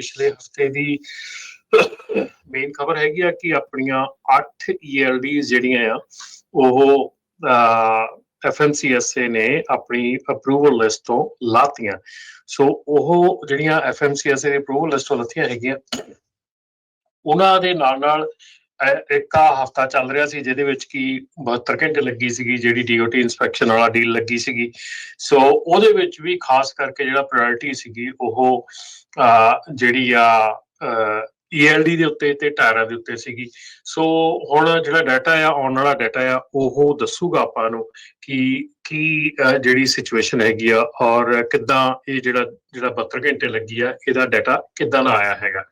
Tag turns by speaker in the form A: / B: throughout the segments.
A: ਪਿਛਲੇ ਹਫ਼ਤੇ ਦੀ ਮੇਨ ਖਬਰ ਹੈਗੀ ਆ ਕਿ ਆਪਣੀਆਂ 8 ELD ਜਿਹੜੀਆਂ ਆ, ਉਹ FMCSA ਨੇ ਆਪਣੀ ਅਪਰੂਵਲ ਲਿਸਟ ਤੋਂ ਲਾਤੀਆਂ। ਸੋ ਉਹ ਜਿਹੜੀਆਂ FMCSA ਦੀ ਅਪਰੂਵਲ ਲਿਸਟ ਤੋਂ ਲਾਤੀਆਂ ਹੈਗੀਆਂ, ਉਹਨਾਂ ਦੇ ਨਾਲ ਨਾਲ ਇੱਕ ਹਫਤਾ ਚੱਲ ਰਿਹਾ ਸੀ, ਜਿਹਦੇ ਵਿੱਚ ਕੀ 72 ਘੰਟੇ ਲੱਗੀ ਸੀਗੀ, ਜਿਹੜੀ ਡੀਓਟੀ ਇਨਸਪੈਕਸ਼ਨ ਵਾਲਾ ਡੀਲ ਲੱਗੀ ਸੀਗੀ। ਸੋ ਉਹਦੇ ਵਿੱਚ ਵੀ ਖਾਸ ਕਰਕੇ ਜਿਹੜਾ ਪ੍ਰਾਇੋਰਟੀ ਸੀਗੀ, ਉਹ ਜਿਹੜੀ ਆ ELD ਦੇ ਉੱਤੇ ਤੇ ਟਾਇਰਾਂ ਦੇ ਉੱਤੇ ਸੀਗੀ। ਸੋ ਹੁਣ ਜਿਹੜਾ ਡਾਟਾ ਆ, ਆਉਣ ਵਾਲਾ ਡਾਟਾ ਆ, ਉਹ ਦੱਸੂਗਾ ਆਪਾਂ ਨੂੰ ਕਿ, ਕੀ ਜਿਹੜੀ ਸਿਚੁਏਸ਼ਨ ਹੈਗੀ ਆ ਔਰ ਕਿੱਦਾਂ ਇਹ ਜਿਹੜਾ ਜਿਹੜਾ 72 ਘੰਟੇ ਲੱਗੀ ਆ, ਇਹਦਾ ਡਾਟਾ ਕਿੱਦਾਂ ਦਾ ਆਇਆ ਹੈਗਾ।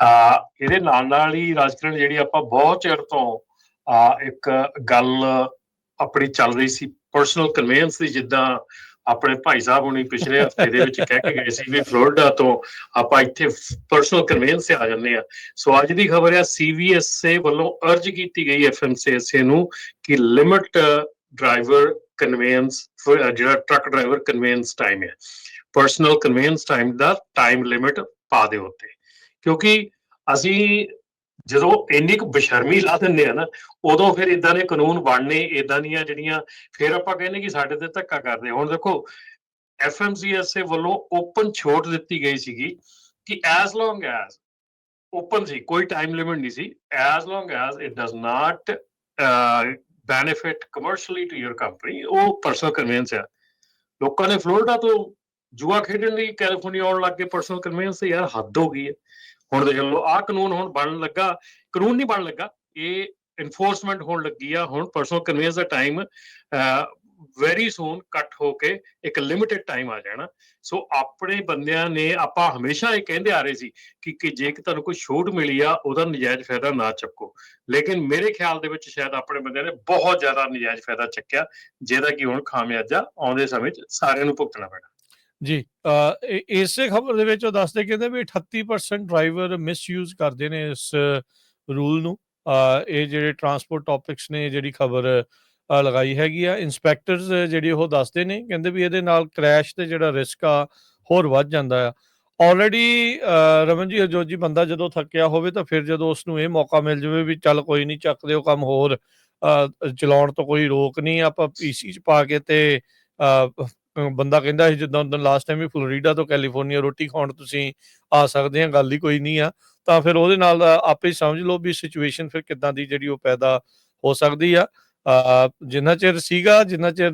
A: ਆ ਇਹਦੇ ਨਾਲ ਨਾਲ ਹੀ ਰਾਜਕਰਨ ਜਿਹੜੀ ਆਪਾਂ ਬਹੁਤ ਚਿਰ ਤੋਂ ਆ ਇੱਕ ਗੱਲ ਆਪਣੀ ਚੱਲ ਰਹੀ ਸੀ ਪਰਸਨਲ ਕਨਵੈਂਸ ਦੀ ਜਿੱਦਾਂ ਆਪਣੇ ਭਾਈ ਸਾਹਿਬ ਹੁਣੀ ਪਿਛਲੇ ਹਫ਼ਤੇ ਦੇ ਵਿੱਚ ਕਹਿ ਕੇ ਗਏ ਸੀ ਵੀ ਫਲੋਰੀਡਾ ਤੋਂ ਆਪਾਂ ਇੱਥੇ ਪਰਸਨਲ ਕਨਵੈਂਸ ਤੇ ਆ ਜਾਂਦੇ ਆ ਸੋ ਅੱਜ ਦੀ ਖਬਰ ਹੈ ਸੀਵੀਐਸਏ ਵੱਲੋਂ ਅਰਜ ਕੀਤੀ ਗਈ ਐਫਐਮਸੀਐਸਏ ਨੂੰ ਕਿ ਲਿਮਿਟ ਡਰਾਈਵਰ ਕਨਵੈਂਸ ਜਿਹੜਾ ਟਰੱਕ ਡਰਾਈਵਰ ਕਨਵੈਂਸ ਟਾਈਮ ਹੈ। ਪਰਸਨਲ ਕਨਵੈਂਸ ਟਾਈਮ ਦਾ ਟਾਈਮ ਲਿਮਿਟ ਪਾ ਦਿਓ ਉੱਤੇ ਕਿਉਂਕਿ ਅਸੀਂ ਜਦੋਂ ਇੰਨੀ ਕੁ ਬਸ਼ਰਮੀ ਲਾ ਦਿੰਦੇ ਆ ਨਾ, ਉਦੋਂ ਫਿਰ ਇਦਾਂ ਦੇ ਕਾਨੂੰਨ ਬਣਨੇ ਇਦਾਂ ਦੀਆਂ ਜਿਹੜੀਆਂ ਫਿਰ ਆਪਾਂ ਕਹਿੰਦੇ ਕਿ ਸਾਡੇ ਤੇ ਧੱਕਾ ਕਰਦੇ ਹੁਣ ਦੇਖੋ ਐਫਐਮਸੀਐਸਏ ਵੱਲੋਂ ਓਪਨ ਛੋਟ ਦਿੱਤੀ ਗਈ ਸੀਗੀ ਕਿ ਐਸ ਲੌਂਗ ਐਸ ਓਪਨ ਸੀ, ਕੋਈ ਟਾਈਮ ਲਿਮਿਟ ਨਹੀਂ ਸੀ। As long as it does not benefit commercially to your company ਉਹ ਪਰਸਨਲ ਕਨਵੈਂਸ ਆ। ਲੋਕਾਂ ਨੇ ਫਲੋਰਡਾ ਤੋਂ ਜੂਆ ਖੇਡਣ ਲਈ ਕੈਲੀਫੋਰਨੀਆ ਆਉਣ ਲੱਗ ਗਏ। ਪਰਸਨਲ ਕਨਵੈਂਸ ਯਾਰ ਹੱਦ ਹੋ ਗਈ ਹੈ ਹੁਣ ਦੇਖ ਲਓ, ਆਹ ਕਾਨੂੰਨ ਹੁਣ ਬਣਨ ਲੱਗਾ, ਕਾਨੂੰਨ ਨਹੀਂ ਬਣਨ ਲੱਗਾ, ਇਹ ਇਨਫੋਰਸਮੈਂਟ ਹੋਣ ਲੱਗੀ ਆ, ਹੁਣ ਪਰਸਨਲ ਕਨਵੈਂਸ ਦਾ ਟਾਈਮ ਵੈਰੀ ਸੂਨ ਕੱਟ ਹੋ ਕੇ ਇੱਕ ਲਿਮਿਟਿਡ ਟਾਈਮ ਆ ਜਾਣਾ। ਸੋ ਆਪਣੇ ਬੰਦਿਆਂ ਨੇ ਆਪਾਂ ਹਮੇਸ਼ਾ ਇਹ ਕਹਿੰਦੇ ਆ ਰਹੇ ਸੀ ਕਿ ਕਿ ਜੇ ਕਿ ਤੁਹਾਨੂੰ ਕੋਈ ਛੋਟ ਮਿਲੀ ਆ, ਉਹਦਾ ਨਜਾਇਜ਼ ਫਾਇਦਾ ਨਾ ਚੱਕੋ ਲੇਕਿਨ ਮੇਰੇ ਖਿਆਲ ਦੇ ਵਿੱਚ ਸ਼ਾਇਦ ਆਪਣੇ ਬੰਦਿਆਂ ਨੇ ਬਹੁਤ ਜ਼ਿਆਦਾ ਨਜਾਇਜ਼ ਫਾਇਦਾ ਚੱਕਿਆ, ਜਿਹਦਾ ਕਿ ਹੁਣ ਖਾਮਿਆਜਾ ਆਉਂਦੇ ਸਮੇਂ 'ਚ ਸਾਰਿਆਂ ਨੂੰ ਭੁਗਤਣਾ ਪੈਣਾ।
B: ਜੀ ਅ, ਇਸੇ ਖਬਰ ਦੇ ਵਿੱਚ ਉਹ ਦੱਸਦੇ ਕਹਿੰਦੇ ਵੀ 38% ਡਰਾਈਵਰ ਮਿਸਯੂਜ਼ ਕਰਦੇ ਨੇ ਇਸ ਰੂਲ ਨੂੰ। ਇਹ ਜਿਹੜੇ ਟਰਾਂਸਪੋਰਟ ਟੌਪਿਕਸ ਨੇ ਜਿਹੜੀ ਖਬਰ ਲਗਾਈ ਹੈਗੀ ਆ। ਇਨਸਪੈਕਟਰਸ ਜਿਹੜੇ ਉਹ ਦੱਸਦੇ ਨੇ ਕਹਿੰਦੇ ਵੀ ਇਹਦੇ ਨਾਲ ਕ੍ਰੈਸ਼ ਤੇ ਜਿਹੜਾ ਰਿਸਕ ਆ ਹੋਰ ਵੱਧ ਜਾਂਦਾ ਆ। ਆਲਰੇਡੀ ਰਮਨ ਜੀ ਜੋ ਜੀ ਬੰਦਾ ਜਦੋਂ ਥੱਕਿਆ ਹੋਵੇ ਤਾਂ ਫਿਰ ਜਦੋਂ ਉਸ ਨੂੰ ਇਹ ਮੌਕਾ ਮਿਲ ਜਾਵੇ ਵੀ ਚੱਲ ਕੋਈ ਨਹੀਂ ਚੱਕਦੇ ਉਹ ਕੰਮ ਹੋਰ ਚਲਾਉਣ ਤੋਂ ਕੋਈ ਰੋਕ ਨਹੀਂ ਆਪਾਂ ਪੀਸੀ ਚ ਪਾ ਕੇ ਤੇ ਬੰਦਾ ਕਹਿੰਦਾ ਸੀ ਜਿੱਦਾਂ ਉਦੋਂ ਲਾਸਟ ਟਾਈਮ ਵੀ ਫਲੋਰੀਡਾ ਤੋਂ ਕੈਲੀਫੋਰਨੀਆ ਰੋਟੀ ਖਾਣ ਤੁਸੀਂ ਆ ਸਕਦੇ ਆ ਗੱਲ ਹੀ ਕੋਈ ਨਹੀਂ ਆ। ਤਾਂ ਫਿਰ ਉਹਦੇ ਨਾਲ ਆਪੇ ਸਮਝ ਲਓ ਵੀ ਸਿਚੁਏਸ਼ਨ ਫਿਰ ਕਿੱਦਾਂ ਦੀ ਜਿਹੜੀ ਉਹ ਪੈਦਾ ਹੋ ਸਕਦੀ ਆ। ਜਿੰਨਾ ਚਿਰ ਸੀਗਾ, ਜਿੰਨਾ ਚਿਰ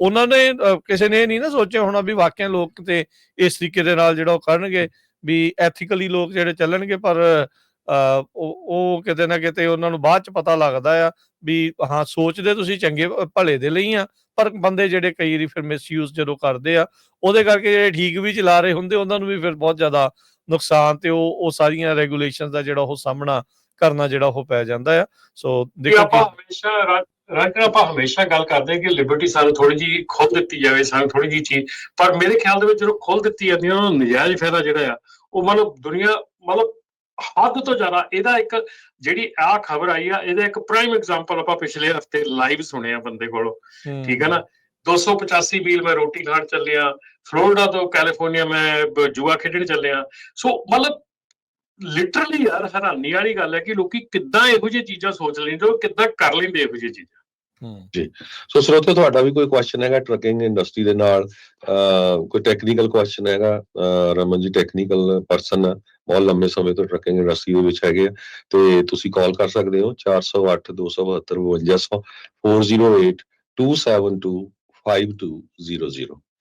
B: ਉਹਨਾਂ ਨੇ ਕਿਸੇ ਨੇ ਇਹ ਨਹੀਂ ਨਾ ਸੋਚਿਆ ਹੋਣਾ ਵੀ ਵਾਕਿਆ ਲੋਕ ਤੇ ਇਸ ਤਰੀਕੇ ਦੇ ਨਾਲ ਜਿਹੜਾ ਉਹ ਕਰਨਗੇ ਵੀ ਐਥੀਕਲੀ ਲੋਕ ਜਿਹੜੇ ਚੱਲਣਗੇ, ਪਰ ਉਹ ਕਿਤੇ ਨਾ ਕਿਤੇ ਉਹਨਾਂ ਨੂੰ ਬਾਅਦ ਚ ਪਤਾ ਲੱਗਦਾ ਆ ਵੀ ਹਾਂ ਸੋਚਦੇ ਤੁਸੀਂ ਚੰਗੇ ਭਲੇ ਦੇ ਲਈ ਆ ਪਰ ਬੰਦੇ ਜਿਹੜੇ ਕਈ ਵਾਰੀ ਫਿਰ ਮਿਸਯੂਜ਼ ਜਦੋਂ ਕਰਦੇ ਆ ਉਹਦੇ ਕਰਕੇ ਜਿਹੜੇ ਠੀਕ ਵੀ ਚਲਾ ਰਹੇ ਹੁੰਦੇ ਉਹਨਾਂ ਨੂੰ ਵੀ ਫਿਰ ਬਹੁਤ ਜ਼ਿਆਦਾ ਨੁਕਸਾਨ ਤੇ ਉਹ ਉਹ ਸਾਰੀਆਂ ਰੈਗੂਲੇਸ਼ਨਸ ਦਾ ਜਿਹੜਾ ਉਹ ਸਾਹਮਣਾ ਕਰਨਾ ਜਿਹੜਾ ਉਹ ਪੈ ਜਾਂਦਾ ਆ। ਸੋ ਦੇਖੋ
A: ਆਪਾਂ ਹਮੇਸ਼ਾ ਰਾਜ ਆਪਾਂ ਹਮੇਸ਼ਾ ਗੱਲ ਕਰਦੇ ਕਿ ਲਿਬਰਟੀ ਸਾਨੂੰ ਥੋੜੀ ਜੀ ਖੁੱਲ ਦਿੱਤੀ ਜਾਵੇ ਸਾਨੂੰ ਥੋੜੀ ਜੀ ਚੀਜ਼ ਪਰ ਮੇਰੇ ਖਿਆਲ ਦੇ ਵਿੱਚ ਜਦੋਂ ਖੁੱਲ ਦਿੱਤੀ ਜਾਂਦੀ ਹੈ ਉਹਨਾਂ ਨੂੰ ਨਜਾਇਜ਼ ਫਾਇਦਾ ਜਿਹੜਾ ਆ ਉਹ ਮਤਲਬ ਦੁਨੀਆ ਮਤਲਬ ਹੱਦ ਤੋਂ ਜ਼ਿਆਦਾ ਇਹਦਾ ਇੱਕ ਜਿਹੜੀ ਆ ਖਬਰ ਆਈ ਆ ਇਹਦਾ ਇੱਕ ਪ੍ਰਾਈਮ ਐਗਜ਼ਾਮਪਲ ਆਪਾਂ ਪਿਛਲੇ ਹਫ਼ਤੇ ਲਾਈਵ ਸੁਣਿਆ ਬੰਦੇ ਕੋਲੋਂ। ਠੀਕ ਹੈ ਨਾ? 285 ਮੀਲ ਮੈਂ ਰੋਟੀ ਖਾਣ ਚੱਲਿਆ ਫਲੋਰੀਡਾ ਤੋਂ ਕੈਲੀਫੋਰਨੀਆ ਮੈਂ ਜੂਆ ਖੇਡਣ ਚੱਲਿਆ। ਸੋ ਮਤਲਬ ਲਿਟਰਲੀ ਯਾਰ ਹੈਰਾਨੀ ਵਾਲੀ ਗੱਲ ਹੈ ਕਿ ਲੋਕੀ ਕਿੱਦਾਂ ਇਹੋ ਜਿਹੀਆਂ ਚੀਜ਼ਾਂ ਸੋਚ ਲੈਂਦੇ ਹੋ ਕਿੱਦਾਂ ਕਰ ਲੈਂਦੇ ਇਹੋ ਜਿਹੀਆਂ ਚੀਜ਼ਾਂ।
B: ਜੀ।
C: ਸੋ ਸਰੋਤੇ ਤੁਹਾਡਾ ਵੀ ਕੋਈ ਕੁਐਸਚਨ ਹੈਗਾ ਟਰੱਕਿੰਗ ਇੰਡਸਟਰੀ ਦੇ ਨਾਲ? ਅਹ, ਕੋਈ ਟੈਕਨੀਕਲ ਕੁਐਸਚਨ ਹੈਗਾ? ਅਹ, ਰਮਨ ਜੀ ਟੈਕਨੀਕਲ ਪਰਸਨ ਬਹੁਤ ਲੰਬੇ ਸਮੇਂ ਤੋਂ ਟਰੱਕਿੰਗ ਇੰਡਸਟਰੀ ਦੇ ਵਿੱਚ ਹੈਗੇ ਆ। ਤੇ ਤੁਸੀਂ ਕਾਲ ਕਰ ਸਕਦੇ ਹੋ 408 272 5200 408 272 5200